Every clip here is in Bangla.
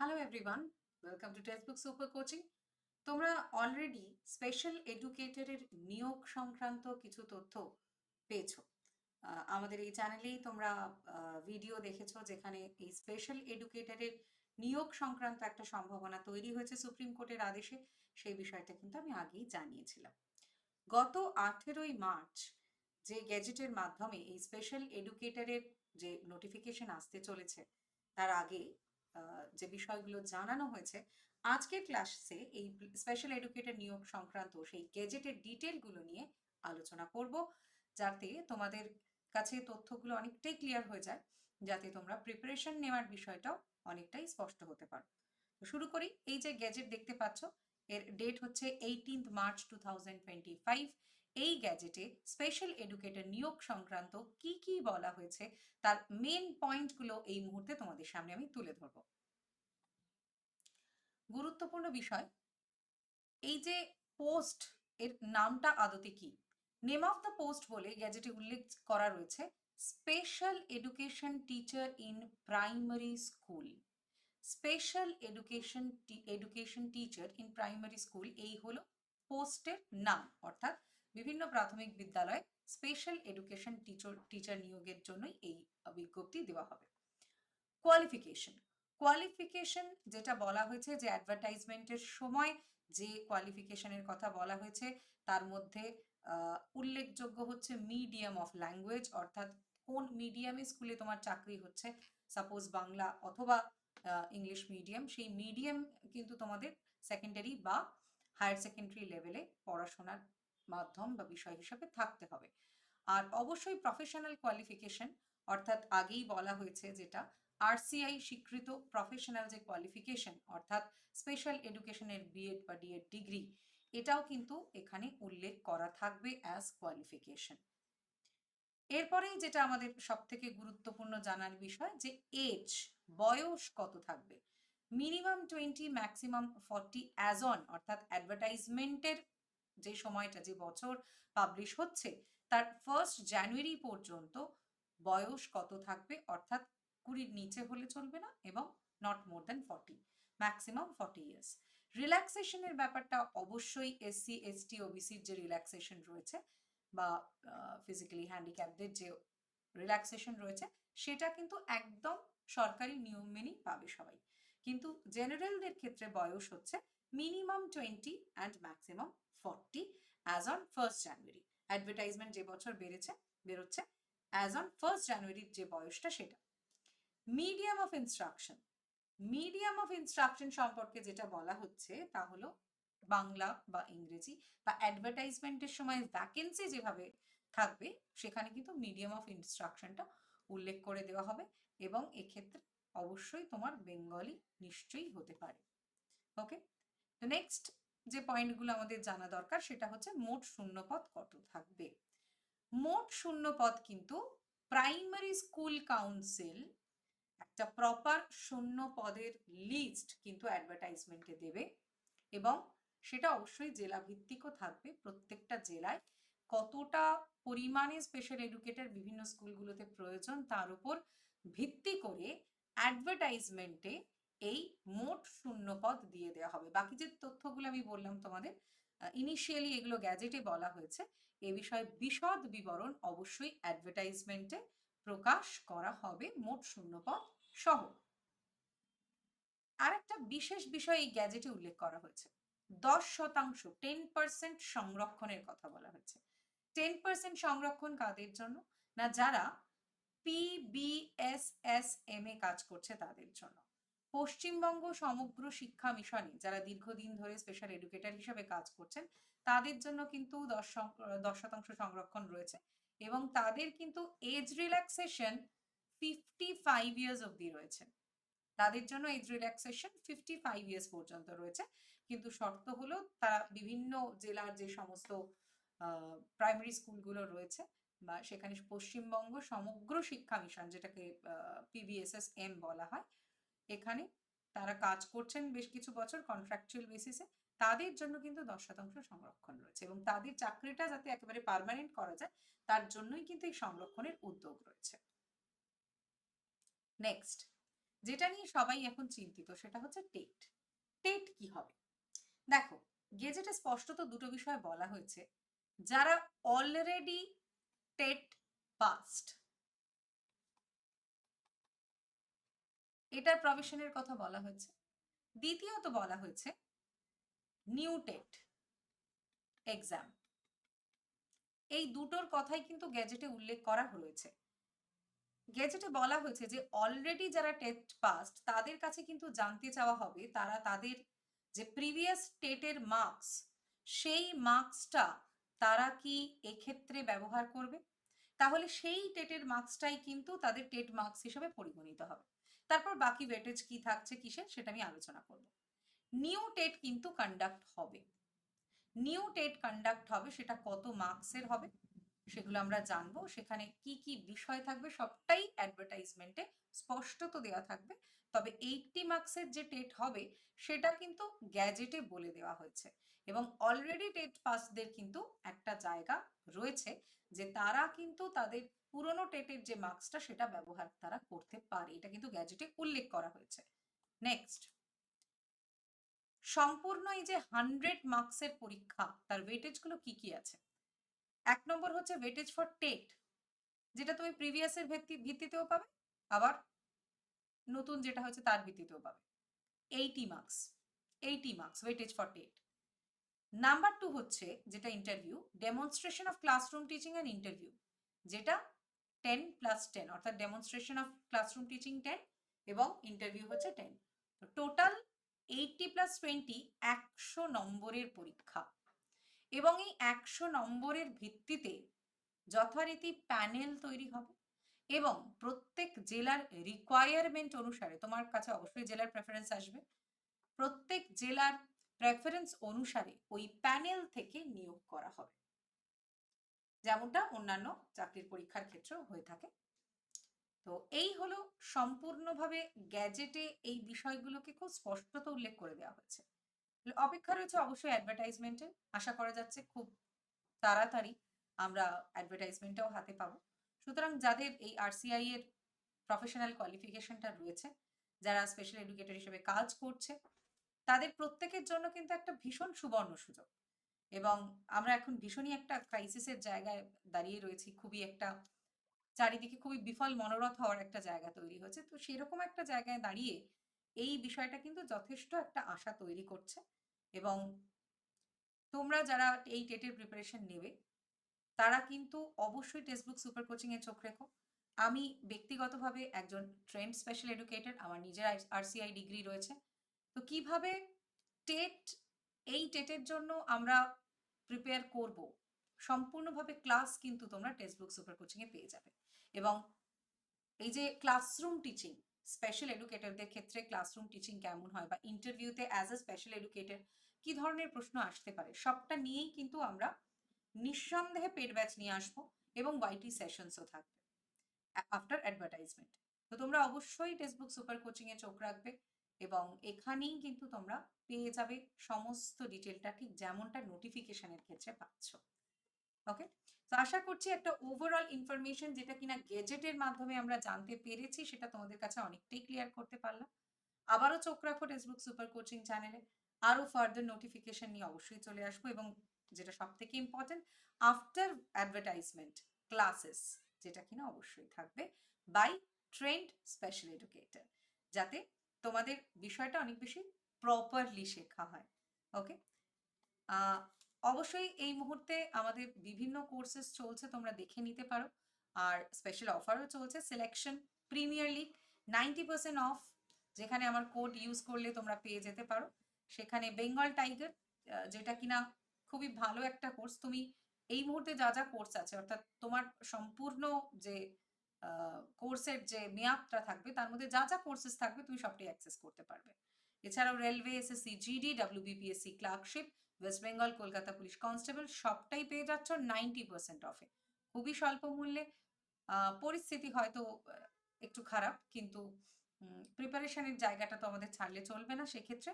Hello everyone welcome to textbook super coaching তোমরা অলরেডি স্পেশাল এডুকেটরের নিয়োগ সংক্রান্ত কিছু তথ্য পেয়েছ। আমাদের এই চ্যানেলেই তোমরা ভিডিও দেখেছ যেখানে এই স্পেশাল এডুকেটরের নিয়োগ সংক্রান্ত একটা সম্ভাবনা তৈরি হয়েছে সুপ্রিম কোর্টের আদেশে। সেই বিষয়টা কিন্তু আমি আগেই জানিয়েছিলাম। গত আঠেরোই মার্চ যে গ্যাজেটের মাধ্যমে এই স্পেশাল এডুকেটরের যে নোটিফিকেশন আসতে চলেছে, তার আগে যে বিষয়গুলো জানানো হয়েছে, আজকের ক্লাসে এই স্পেশাল এডুকেটর নিয়োগ সংক্রান্ত সেই গেজেটের ডিটেলগুলো নিয়ে আলোচনা করব, যাতে তোমাদের কাছে তথ্যগুলো অনেকটাই ক্লিয়ার হয়ে যায়, যাতে তোমরা প্রিপারেশন নেওয়ার বিষয়টাও অনেকটাই স্পষ্ট হতে পারো। তো শুরু করি, এই যে গ্যাজেট দেখতে পাচ্ছ, এর ডেট হচ্ছে eighteenth March two thousand twenty five এই গ্যাজেটে স্পেশাল এডুকেটর নিয়োগ সংক্রান্ত কি কি বলা হয়েছে, তার মেন পয়েন্টগুলো এই মুহূর্তে তোমাদের সামনে আমি তুলে ধরবো। গুরুত্বপূর্ণ বিষয়, এই যে পোস্ট এর নামটা আদতে কি? নেম অফ দ্য পোস্ট বলে গ্যাজেটে উল্লেখ করা রয়েছে special education teacher in primary school special education education teacher in primary school এই হলো পোস্টের নাম, অর্থাৎ বিভিন্ন প্রাথমিক বিদ্যালয়ে স্পেশাল এডুকেশন টিচার টিচার নিয়োগের জন্যই এই বিজ্ঞপ্তি দেওয়া হবে। কোয়ালিফিকেশন কোয়ালিফিকেশন যেটা বলা হয়েছে যে অ্যাডভার্টাইজমেন্টের সময় যে কোয়ালিফিকেশনের কথা বলা হয়েছে, তার মধ্যে উল্লেখযোগ্য হচ্ছে মিডিয়াম অফ ল্যাঙ্গুয়েজ অর্থাৎ কোন মিডিয়ামে স্কুলে তোমার চাকরি হচ্ছে। সাপোজ বাংলা অথবা ইংলিশ মিডিয়াম সেই মিডিয়াম কিন্তু তোমাদের সেকেন্ডারি বা হায়ার সেকেন্ডারি লেভেলে পড়াশোনার মাধ্যম বা বিষয় হিসাবে থাকতে হবে। আর অবশ্যই প্রফেশনাল কোয়ালিফিকেশন অর্থাৎ আগেই বলা হয়েছে যেটা আরসিআই স্বীকৃত প্রফেশনাল যে কোয়ালিফিকেশন অর্থাৎ স্পেশাল এডুকেশনের বিএড বা ডিএড ডিগ্রি এটাও কিন্তু এখানে উল্লেখ করা থাকবে অ্যাজ কোয়ালিফিকেশন এরপরেই যেটা আমাদের সব থেকে গুরুত্বপূর্ণ জানার বিষয় যে এজ বয়স কত থাকবে? Minimum twenty maximum forty as on অর্থাৎ অ্যাডভার্টাইজমেন্টের যে সময়টা, যে বছর পাবলিশ হচ্ছে, তার ফার্স্ট জানুয়ারি পর্যন্ত বয়স কত থাকবে? অর্থাৎ কুড়ির নিচে হলে চলবে না এবং not more than forty maximum forty years রিল্যাক্সেশনের ব্যাপারটা অবশ্যই এসসি এসটি ওবিসির যে রিল্যাক্সেশন রয়েছে বা ফিজিক্যালি হ্যান্ডিক্যাপদের যে রিল্যাক্সেশন রয়েছে, সেটা কিন্তু একদম সরকারি নিয়ম মেনেই পাবে সবাই। কিন্তু জেনারেলদের ক্ষেত্রে বয়স হচ্ছে minimum twenty and maximum forty as on first January advertisement যে বছর বেড়েছে, বেরোচ্ছে অ্যাজ অন ফার্স্ট জানুয়ারির যে বয়সটা সেটা। Medium of instruction medium of instruction সম্পর্কে যেটা বলা হচ্ছে তা হলো বাংলা বা ইংরেজি বা অ্যাডভার্টাইজমেন্টের সময় ভ্যাকেন্সি যেভাবে থাকবে, সেখানে কিন্তু মিডিয়াম অফ ইনস্ট্রাকশনটা উল্লেখ করে দেওয়া হবে এবং এক্ষেত্রে অবশ্যই তোমার বেঙ্গলি নিশ্চয়ই হতে পারে। ওকে নেক্সট যে পয়েন্টগুলো আমাদের জানা দরকার, সেটা হচ্ছে মোট শূন্যপদ কত থাকবে? মোট শূন্যপদ কিন্তু প্রাইমারি স্কুল কাউন্সিল একটা প্রপার শূন্য পদের লিস্ট কিন্তু অ্যাডভার্টাইজমেন্টে দেবে এবং সেটা অবশ্যই জেলা ভিত্তিকও থাকবে। প্রত্যেকটা জেলায় কতটা পরিমাণে স্পেশাল এডুকেটর বিভিন্ন স্কুলগুলোতে প্রয়োজন তার উপর ভিত্তি করে অ্যাডভার্টাইজমেন্টে এই মোট শূন্য পদ দিয়ে দেওয়া হবে। বাকি যে তথ্যগুলো আমি বললাম তোমাদের ইনিশিয়ালি এগুলো গ্যাজেটে বলা হয়েছে। এ বিষয়ে বিশদ বিবরণ অবশ্যই অ্যাডভার্টাইজমেন্টে প্রকাশ করা হবে মোট শূন্যপদ সহ। আর একটা বিশেষ বিষয় এই গ্যাজেটে উল্লেখ করা হয়েছে। দশ শতাংশ টেন পার্সেন্ট সংরক্ষণের কথা বলা হয়েছে। টেন পার্সেন্ট সংরক্ষণ কাদের জন্য? না, যারা পিবিএসএসএম এ কাজ করছে তাদের জন্য। পশ্চিমবঙ্গ সমগ্র শিক্ষা মিশনে যারা দীর্ঘদিন ধরে স্পেশাল এডুকেটর হিসেবে কাজ করছেন, তাদের জন্য কিন্তু দশ দশ শতাংশ সংরক্ষণ রয়েছে এবং তাদের কিন্তু age relaxation fifty five years অব্দি রয়েছে। তাদের জন্য age relaxation fifty five years পর্যন্ত রয়েছে। কিন্তু শর্ত হলো তারা বিভিন্ন জেলার যে সমস্ত প্রাইমারি স্কুলগুলো রয়েছে বা সেখানে পশ্চিমবঙ্গ সমগ্র শিক্ষা মিশন যেটাকে পিবিএসএস এম বলা হয় এখানে তারা কাজ করছেন বেশ কিছু বছর কন্ট্রাকচুয়াল বেসিসে তাদের জন্য কিন্তু দশ শতাংশ সংরক্ষণ রয়েছে এবং তাদের চাকরিটা যাতে একেবারে পার্মানেন্ট করা যায়, তার জন্যই কিন্তু এই সংরক্ষণের উদ্যোগ রয়েছে। নেক্সট যেটা নিয়ে সবাই এখন চিন্তিত সেটা হচ্ছে টেট। টেট কি হবে? দেখো, গেজেটে স্পষ্টত দুটো বিষয় বলা হয়েছে। যারা অলরেডি টেট পাস্ট এটার প্রভিশনের কথা বলা হয়েছে। দ্বিতীয়ত বলা হয়েছে নিউ টেট এক্সাম এই দুটোর কথাই কিন্তু গ্যাজেটে উল্লেখ করা হয়েছে। গেজেটে বলা হয়েছে যে অলরেডি যারা টেট পাস্ট তাদের কাছে কিন্তু জানতে চাওয়া হবে, তারা তাদের যে প্রিভিয়াস টেটের মার্কস সেই মার্কসটা তারা কি এক্ষেত্রে ব্যবহার করবে? তাহলে সেই টেটের মার্কসটাই কিন্তু তাদের টেট মার্কস হিসেবে পরিগণিত হবে। তারপর বাকি ওয়েটেজ কি থাকছে কিসের সেটা আমি আলোচনা করব। নিউ টেট কিন্তু কন্ডাক্ট হবে। নিউ টেট কন্ডাক্ট হবে, সেটা কত মার্কসের হবে, সেগুলো আমরা জানব। সেখানে কি কি বিষয় থাকবে, সবটাই অ্যাডভার্টাইজমেন্টে স্পষ্টত দেওয়া থাকবে। তবে এইটটি মার্কসের যে টেট হবে, সেটা কিন্তু গ্যাজেটে বলে দেওয়া হয়েছে। এবং অলরেডি টেট পাসদের কিন্তু একটা জায়গা রয়েছে, যে তারা কিন্তু তাদের পুরনো টেটের যে মার্কসটা সেটা ব্যবহার তারা করতে পারে। এটা কিন্তু গ্যাজেটে উল্লেখ করা হয়েছে। নেক্সট। সম্পূর্ণ এই যে হান্ড্রেড মার্কসের পরীক্ষা, তার ওয়েটেজগুলো কি কি আছে? এক নম্বর হচ্ছে ওয়েটেজ ফর টেট, যেটা তুমি প্রিভিয়াসের ভিত্তি, ভিত্তিতেও পাবে, আবার নতুন যেটা হচ্ছে তার ভিত্তিতেও পাবে। Eighty marks eighty marks weightage for TET. Number two হচ্ছে, যেটা interview demonstration of classroom teaching and interview যেটা টেন প্লাস টেন অর্থাৎ demonstration of classroom teaching ten এবং ইন্টারভিউ হচ্ছে ten total eighty plus twenty একশো নম্বরের পরীক্ষা। এবং এই একশো নম্বরের ভিত্তিতে যথারীতি প্যানেল তৈরি হবে এবং প্রত্যেক জেলার রিকোয়ারমেন্ট অনুসারে, তোমার কাছে অবশ্যই জেলার প্রেফারেন্স আসবে, প্রত্যেক জেলার প্রেফারেন্স অনুসারে ওই প্যানেল থেকে নিয়োগ করা হবে। যেমনটা অন্যান্য চাকরির পরীক্ষার ক্ষেত্রেও হয়ে থাকে। তো এই হলো সম্পূর্ণভাবে গ্যাজেটে এই বিষয়গুলোকে খুব স্পষ্টত উল্লেখ করে দেওয়া হয়েছে। অপেক্ষা রয়েছে অবশ্যই অ্যাডভার্টাইজমেন্টের আশা করা যাচ্ছে খুব তাড়াতাড়ি আমরা অ্যাডভার্টাইজমেন্টটাও হাতে পাবো। সুতরাং যাদের এই আরসিআই এর প্রফেশনাল কোয়ালিফিকেশনটা রয়েছে, যারা স্পেশাল এডুকেটর হিসেবে কাজ করছে, তাদের প্রত্যেকের জন্য কিন্তু একটা ভীষণ সুবর্ণ সুযোগ। এবং আমরা এখন ভীষণই একটা ক্রাইসিসের জায়গায় দাঁড়িয়ে রয়েছি। খুবই একটা চারিদিকে খুবই বিফল, মনোরথ হওয়ার একটা জায়গা তৈরি হয়েছে। তো সেরকম একটা জায়গায় দাঁড়িয়ে এই বিষয়টা কিন্তু যথেষ্ট একটা আশা তৈরি করছে এবং তোমরা যারা এই টেটের প্রিপারেশন নেবে, তারা কিন্তু অবশ্যই টেক্সটবুক সুপার কোচিং এ চোখ রেখো। আমি ব্যক্তিগতভাবে একজন ট্রেন্ড স্পেশাল এডুকেটর আমার নিজের আরসিআই ডিগ্রি রয়েছে। তো কীভাবে টেট এই টেটের জন্য আমরা প্রিপেয়ার করব। সম্পূর্ণভাবে ক্লাস কিন্তু তোমরা টেক্সটবুক সুপার কোচিং এ পেয়ে যাবে। এবং এই যে ক্লাসরুম টিচিং স্পেশাল এডুকেটরদের ক্ষেত্রে ক্লাসরুম টিচিং কেমন হয় বা ইন্টারভিউতে অ্যাজ এ স্পেশাল এডুকেটর কি ধরনের প্রশ্ন আসতে পারে, সবটা নিয়েই কিন্তু আমরা নিঃসন্দেহে পেড ব্যাচ নিয়ে আসব এবং ওয়াইটি সেশনসও থাকবে। আফটার অ্যাডভার্টাইজমেন্ট তো তোমরা অবশ্যই টেক্সটবুক সুপার কোচিং এ চোখ রাখবে। এবং এখানেই কিন্তু তোমরা পেয়ে যাবে সমস্ত ডিটেলটা ঠিক যেমনটা নোটিফিকেশনের ক্ষেত্রে পাচ্ছ। ওকে তো আশা করছি একটা ওভারঅল ইনফরমেশন যেটা কিনা গেজেটের মাধ্যমে আমরা জানতে পেরেছি সেটা তোমাদের কাছে অনেকটাই ক্লিয়ার করতে পারলাম। আবারও চোখ রাখো টেক্সটবুক সুপার কোচিং চ্যানেলে আরও ফার্দার নোটিফিকেশন নিয়ে অবশ্যই চলে আসব এবং যেটা সব থেকে ইম্পর্টেন্ট আফটার অ্যাডভার্টাইজমেন্ট ক্লাসেস যেটা কিনা অবশ্যই থাকবে বাই ট্রেন্ড স্পেশাল এডুকেটর যাতে তোমাদের বিষয়টা অনেক বেশি প্রপারলি শেখা হয় ওকে অবশ্যই এই মুহূর্তে আমাদের বিভিন্ন কোর্সেস চলছে, তোমরা দেখে নিতে পারো। আর স্পেশাল অফারও চলছে selection premier league ninety percent off যেখানে আমার কোড ইউজ করলে তোমরা পেয়ে যেতে পারো। সেখানে বেঙ্গল টাইগার যেটা কিনা খুবই ভালো একটা কোর্স তুমি এই মুহূর্তে যা যা কোর্স আছে, অর্থাৎ তোমার সম্পূর্ণ যে কোর্সের যে মেয়াদটা থাকবে, তার মধ্যে যা যা কোর্সেস থাকবে, তুমি সবটাই অ্যাক্সেস করতে পারবে। এছাড়াও railway SSC GD WBPSC clerkship West Bengal Kolkata police constable সবটাই পেয়ে যাচ্ছ নাইনটি পার্সেন্ট অফে খুবই স্বল্প মূল্যে। পরিস্থিতি হয়তো একটু খারাপ, কিন্তু প্রিপারেশনের জায়গাটা তো আমাদের ছাড়লে চলবে না। সেক্ষেত্রে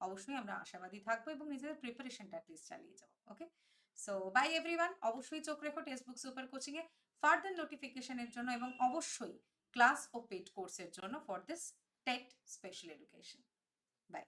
অবশ্যই আমরা আশাবাদী থাকব এবং নিজেদের প্রিপারেশনটা অ্যাটলিস্ট চালিয়ে যাব ওকে সো বাই এভরিওয়ান অবশ্যই চোখ রেখো টেক্সটবুক সুপার কোচিং এ ফার্দার নোটিফিকেশনের জন্য এবং অবশ্যই ক্লাস ও পেড কোর্সের জন্য for this TET special education by